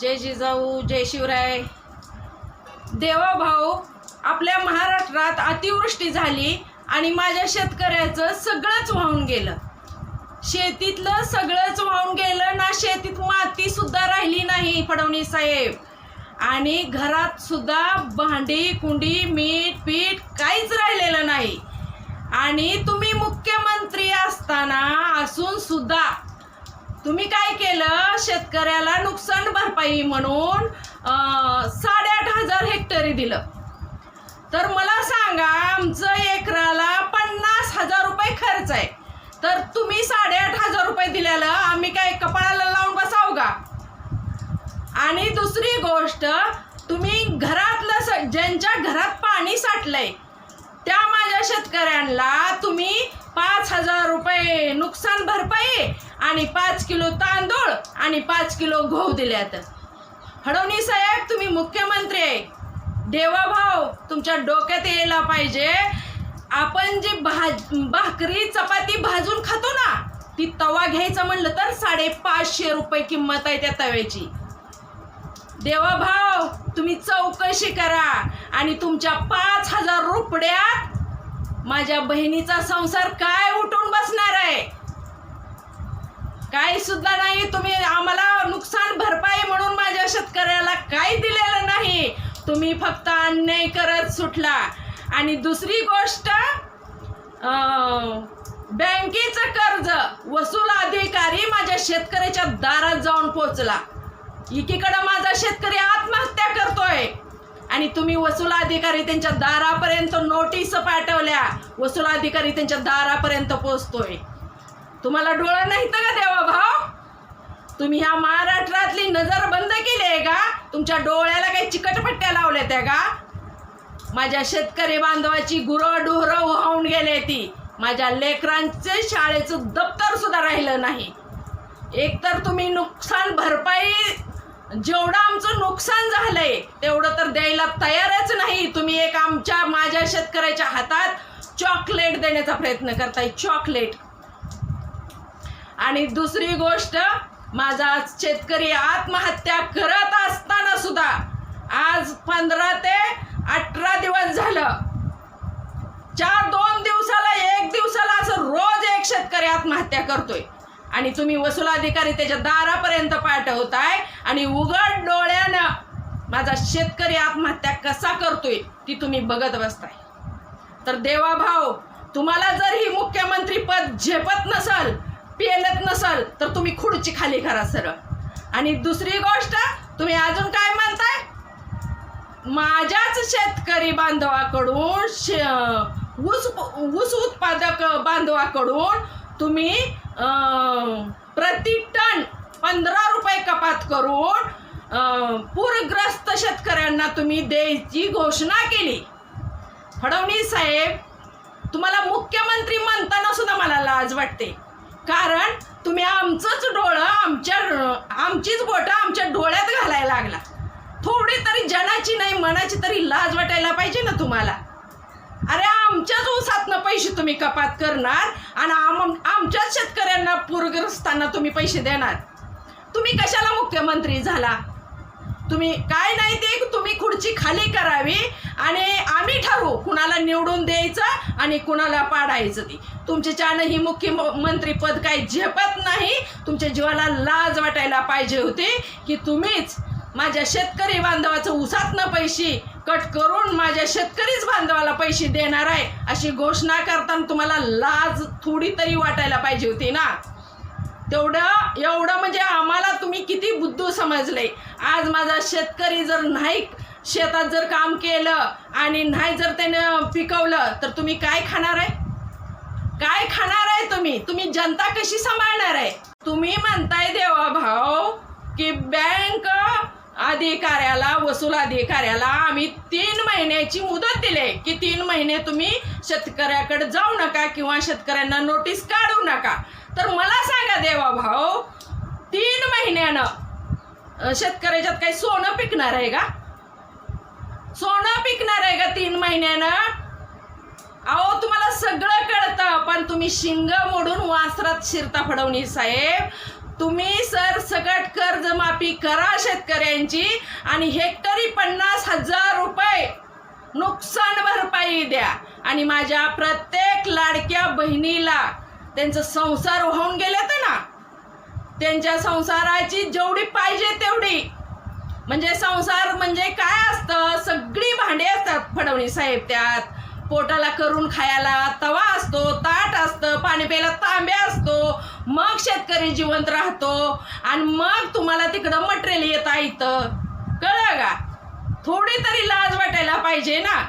जय जिजाऊ जय शिवराय. देवा भाऊ आपल्या महाराष्ट्रात अतिवृष्टी झाली आणि माझ्या शेतकऱ्याचं सगळंच वाहून गेलं. शेतीतलं सगळंच वाहून गेलं ना शेतीत माती सुद्धा राहिली नाही फडणवीस साहेब. आणि घरात सुद्धा भांडी कुंडी मीठ पीठ काहीच राहिलेलं नाही. आणि तुम्ही मुख्यमंत्री असताना असून सुद्धा तुम्ही काय केलं? शेतकऱ्याला नुकसान भरपाई म्हणून साडेआठ हजार हेक्टरी दिलं. तर मला सांगा आमचं एकराला पन्नास हजार रुपये खर्च आहे. तर तुम्ही साडेआठ हजार रुपये दिल्याला आम्ही काय कपाळाला लावून बसाव का? आणि दुसरी गोष्ट तुम्ही घरातलं स ज्यांच्या घरात पाणी साठलंय त्या माझ्या शेतकऱ्यांना तुम्ही पाच हजार रुपये नुकसान भरपाई आणि पाच किलो तांदूळ आणि पाच किलो गहू दिल्यात. हडवणी साहेब तुम्ही मुख्यमंत्री आहे. देवाभाव तुमच्या डोक्यात यायला पाहिजे. आपण जी भाज भाकरी चपाती भाजून खातो ना ती तवा घ्यायचा म्हणलं तर साडेपाचशे रुपये किंमत आहे त्या तव्याची. देवाभाव तुम्ही चौकशी करा आणि तुमच्या पाच हजार रुपड्यात माझ्या बहिणीचा संसार काय उठून बसणार आहे? काही सुद्धा नाही. तुम्ही आम्हाला नुकसान भरपाई म्हणून माझ्या शेतकऱ्याला काही दिलेलं नाही. तुम्ही फक्त अन्याय करत सुटला. आणि दुसरी गोष्ट बँकेचं कर्ज वसूल अधिकारी माझ्या शेतकऱ्याच्या दारात जाऊन पोचला एकीकडं माझा शेतकरी आत्महत्या करतोय. आणि तुम्ही वसूल अधिकारी त्यांच्या दारापर्यंत नोटीस पाठवल्या. वसूल अधिकारी त्यांच्या दारापर्यंत पोचतोय तुम्हाला डोळं तर का देवा भाऊ? तुम्ही ह्या महाराष्ट्रातली नजर बंद केली आहे का? तुमच्या डोळ्याला काही चिकटपट्ट्या लावल्या त्या का? माझ्या शेतकरी बांधवाची गुरं डोहरं वाहून गेले ती. माझ्या लेकरांचे शाळेचं दप्तर सुद्धा राहिलं नाही. एकतर तुम्ही नुकसान भरपाई जेवढं आमचं नुकसान झालंय तेवढं तर द्यायला तयारच नाही. तुम्ही एक आमच्या माझ्या शेतकऱ्याच्या हातात चॉकलेट देण्याचा प्रयत्न करताय चॉकलेट आणि दुसरी गोष्ट माझा शेतकरी आत्महत्या करत असताना सुद्धा आज पंधरा ते अठरा दिवस झालं. चार दोन दिवसाला एक दिवसाला असं रोज एक शेतकरी आत्महत्या करतोय. आणि तुम्ही वसूल अधिकारी त्याच्या दारापर्यंत पाठवताय आणि उघड डोळ्यानं माझा शेतकरी आत्महत्या कसा करतोय ती तुम्ही बघत बसताय. तर देवाभाव तुम्हाला जर ही मुख्यमंत्री पद झेपत नसल पेलत नसल तर तुम्ही खुडची खाली करा सरळ. आणि दुसरी गोष्ट तुम्ही अजून काय म्हणताय? माझ्याच शेतकरी बांधवाकडून शे ऊस ऊस उत्पादक बांधवाकडून तुम्ही प्रति टन पंधरा रुपये कपात करून पूरग्रस्त शेतकऱ्यांना तुम्ही द्यायची घोषणा केली. फडणवीस साहेब तुम्हाला मुख्यमंत्री म्हणताना सुद्धा मला लाज वाटते. कारण तुम्ही आमचंच डोळं आमच्या आमचीच बोटं आमच्या डोळ्यात घालायला लागला. थोडी तरी जनाची नाही मनाची तरी लाज वाटायला पाहिजे ना तुम्हाला. अरे आमच्याच ऊसातनं पैसे तुम्ही कपात करणार आणि आम तुमच्याच शेतकऱ्यांना पूरग्रस्तांना तुम्ही पैसे देणार. तुम्ही कशाला मुख्यमंत्री झाला? तुम्ही काय नाही ते तुम्ही खुर्ची खाली करावी आणि आम्ही ठरवू कुणाला निवडून द्यायचं आणि कुणाला पाडायचं ती. तुमच्याच्यानं ही मुख्यमंत्री पद काही झेपत नाही. तुमच्या जीवाला लाज वाटायला पाहिजे होती की तुम्हीच माझ्या शेतकरी बांधवाचं उसातनं पैसे कट करून माझ्या शेतकरीच बांधवाला पैसे देणार आहे अशी घोषणा करताना तुम्हाला लाज थोडी तरी वाटायला पाहिजे होती ना? तेवढं एवढं म्हणजे आम्हाला तुम्ही किती बुद्धू समजले. आज माझा शेतकरी जर नाही शेतात जर काम केलं आणि नाही जर त्यानं पिकवलं तर तुम्ही काय खाणार आहे? काय खाणार आहे तुम्ही? तुम्ही जनता कशी सांभाळणार आहे? तुम्ही म्हणताय देवा भाऊ की बँक अधिकाऱ्याला वसूल अधिकाऱ्याला आम्ही तीन महिन्याची मुदत दिली की तीन महिने तुम्ही शेतकऱ्याकडे जाऊ नका किंवा शेतकऱ्यांना नोटीस काढू नका. तर मला सांगा देवा भाऊ तीन महिन्यानं शेतकऱ्याच्यात काही सोनं पिकणार आहे का? सोनं पिकणार आहे का तीन महिन्यानं? अहो तुम्हाला सगळं कळतं पण तुम्ही शिंग मोडून वासरात शिरता फडवणी साहेब. तुम्ही सर सकट कर्जमाफी करा शेतकऱ्यांची आणि हेक्टरी पन्नास हजार रुपये नुकसान भरपाई द्या. आणि माझ्या प्रत्येक लाडक्या बहिणीला त्यांचं संसार वाहून गेलेत ना त्यांच्या संसाराची जेवढी पाहिजे तेवढी. म्हणजे संसार म्हणजे काय असतं? सगळी भांडी असतात फडवणी साहेब त्यात. पोटाला करून खायला तवा असतो ताट असतं पाणी प्यायला तांबे मग शेतकरी जिवंत राहतो. आणि मग तुम्हाला तिकडं मटेरियल येता येतं कळलं का? थोडी तरी लाज वाटायला पाहिजे ना.